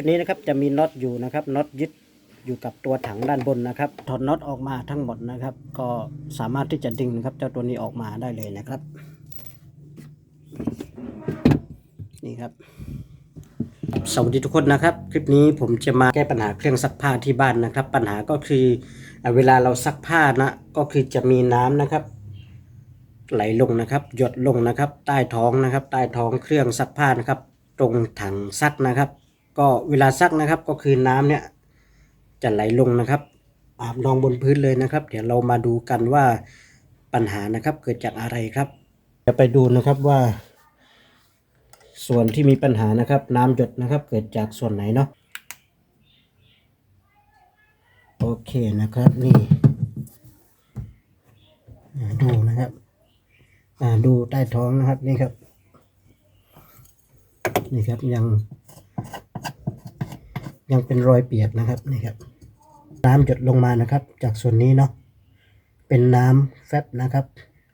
ชุดนี้นะครับจะมีน็อตอยู่นะครับน็อตยึดอยู่กับตัวถังด้านบนนะครับถอดน็อตออกมาทั้งหมดนะครับ ก็สามารถที่จะดึงนะครับ เจ้าตัวนี้ออกมาได้เลยนะครับ นี่ครับ สวัสดีทุกคนนะครับ คลิปนี้ผมจะมาแก้ปัญหาเครื่องซักผ้าที่บ้านนะครับ ปัญหาก็คือเอ่อเวลาเราซักผ้านะก็คือจะมีน้ำนะครับ ไหลลงนะครับ หยดลงนะครับ ใต้ท้องนะครับ ใต้ท้องเครื่องซักผ้านะครับ ตรงถังซักนะครับ ก็เวลาซักนะครับก็คือน้ำเนี่ยจะไหลลงนะครับ อาบนองบนพื้นเลยนะครับ เดี๋ยวเรามาดูกันว่าปัญหานะครับเกิดจากอะไรครับจะไปดูนะครับว่า ส่วนที่มีปัญหานะครับ น้ำหยดนะครับ เกิดจากส่วนไหนเนาะโอเคนะครับนี่ดูนะครับดูใต้ท้องนะครับนี่ครับ นี่ครับยัง ยังเป็นรอยเปียกนะครับนี่ครับ น้ำหยดลงมานะครับ จากส่วนนี้เนาะเป็นน้ำแฟบนะครับ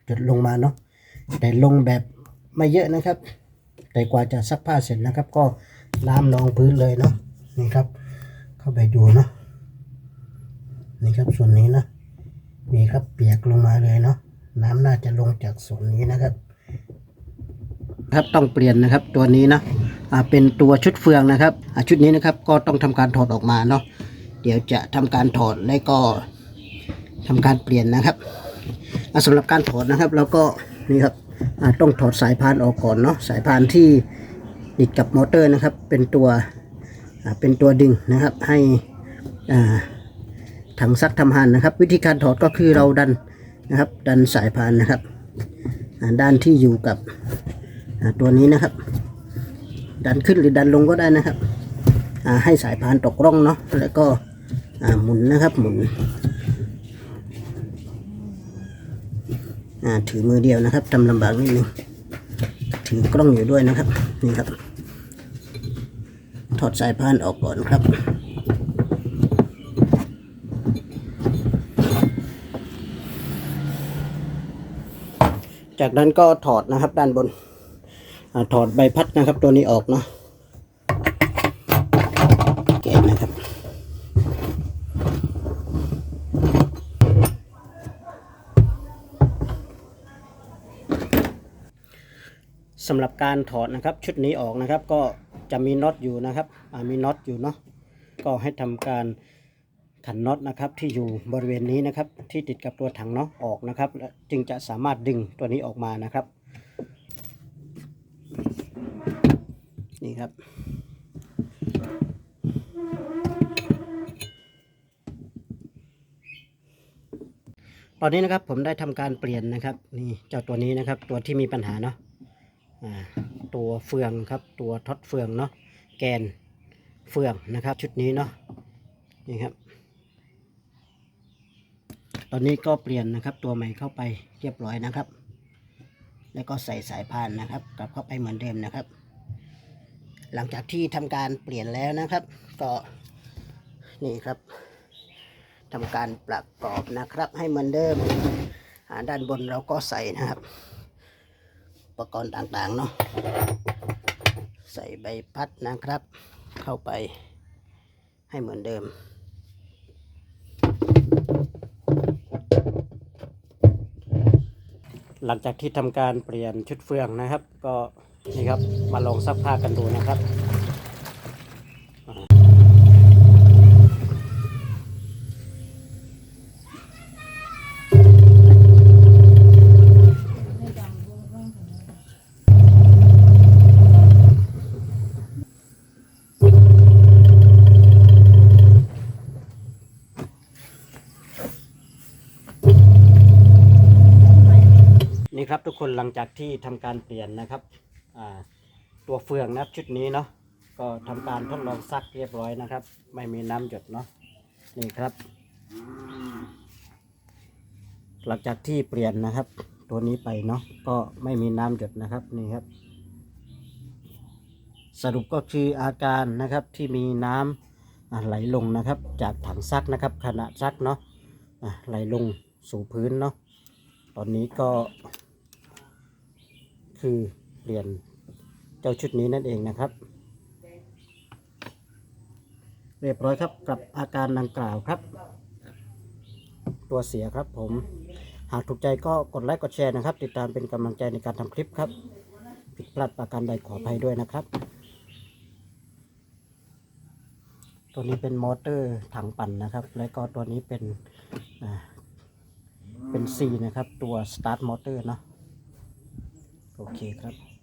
หยดลงมาเนาะแต่ลงแบบไม่เยอะนะครับ แต่กว่าจะซักผ้าเสร็จนะครับ ก็น้ำนองพื้นเลยเนาะนี่ครับ เข้าไปดูเนาะนี่ครับส่วนนี้นะนี่ครับเปียกลงมาเลยเนาะน้ำน่าจะลงจากส่วนนี้นะครับ ครับต้องเปลี่ยนนะครับตัวนี้นะ เป็นตัวชุดเฟืองนะครับชุดนี้นะครับก็ต้องทำการถอดออกมาเนาะเดี๋ยวจะทำการถอดและก็ทำการเปลี่ยนนะครับอ่าสำหรับการถอดนะครับเราก็นี่ครับต้องถอดสายพานออกก่อนเนาะสายพานที่ติดกับมอเตอร์นะครับ เป็นตัวเป็นตัวดึงนะครับให้ถังซักทำหันนะครับ วิธีการถอดก็คือเราดันนะครับ ดันสายพานนะครับด้านที่อยู่กับตัวนี้นะครับ ดันขึ้นหรือดันลงก็ได้นะครับให้สายพานตกร่องเนาะแล้วก็หมุนนะครับหมุนถือมือเดียวนะครับทำลำบากนิดนึงถือกล้องอยู่ด้วยนะครับนี่ครับ ถอดสายพานออกก่อนครับจากนั้นก็ถอดนะครับด้านบน ถอดใบพัดนะครับ ตัวนี้ออกเนาะแกะนะครับ สำหรับการถอดนะครับชุดนี้ออกนะครับ ก็จะมีน็อตอยู่นะครับมีน็อตอยู่เนาะก็ให้ทำการขันน็อตนะครับที่อยู่บริเวณนี้นะครับที่ติดกับตัวถังเนาะออกนะครับและจึงจะสามารถดึงตัวนี้ออกมานะครับ นี่ครับ ตอนนี้นะครับผมได้ทำการเปลี่ยนนะครับ นี่เจ้าตัวนี้นะครับ ตัวที่มีปัญหาเนาะตัวเฟืองครับ ตัวท็อตเฟืองเนาะแกนเฟืองนะครับ ชุดนี้เนาะนี่ครับ ตอนนี้ก็เปลี่ยนนะครับ ตัวใหม่เข้าไปเรียบร้อยนะครับ แล้วก็ใส่สายพานนะครับ กลับเข้าไปเหมือนเดิมนะครับ หลังจากที่ทำการเปลี่ยนแล้วนะครับ ก็นี่ครับทำการประกอบนะครับ ให้เหมือนเดิมอ่าด้านบนเราก็ใส่นะครับ อุปกรณ์ต่างๆเนาะใส่ใบพัดนะครับ เข้าไปให้เหมือนเดิม หลังจากที่ทำการเปลี่ยนชุดเฟืองนะครับ ก็นี่ครับมาลองซักผ้ากันดูนะครับ นี่ครับทุกคนหลังจากที่ทำการเปลี่ยนนะครับตัวเฟืองนะครับชุดนี้เนาะก็ทำการทดลองซักเรียบร้อยนะครับ ไม่มีน้ำหยดเนาะนี่ครับ หลังจากที่เปลี่ยนนะครับ ตัวนี้ไปเนาะก็ไม่มีน้ำหยดนะครับนี่ครับ สรุปก็คืออาการนะครับที่มีน้ำอ่าไหลลงนะครับ จากถังซักนะครับ ขณะซักเนาะไหลลงสู่พื้นเนาะตอนนี้ก็ คือเปลี่ยนเจ้าชุดนี้นั่นเองนะครับ เรียบร้อยครับกับอาการดังกล่าวครับ ตัวเสียครับผม หากถูกใจก็กดไลค์กดแชร์นะครับ ติดตามเป็นกำลังใจในการทำคลิปครับ ผิดพลาดประการใดขออภัยด้วยนะครับ ตัวนี้เป็นมอเตอร์ถังปั่นนะครับ และก็ตัวนี้เป็นเป็น C นะครับ ตัว start motor เนาะ โอเคครับ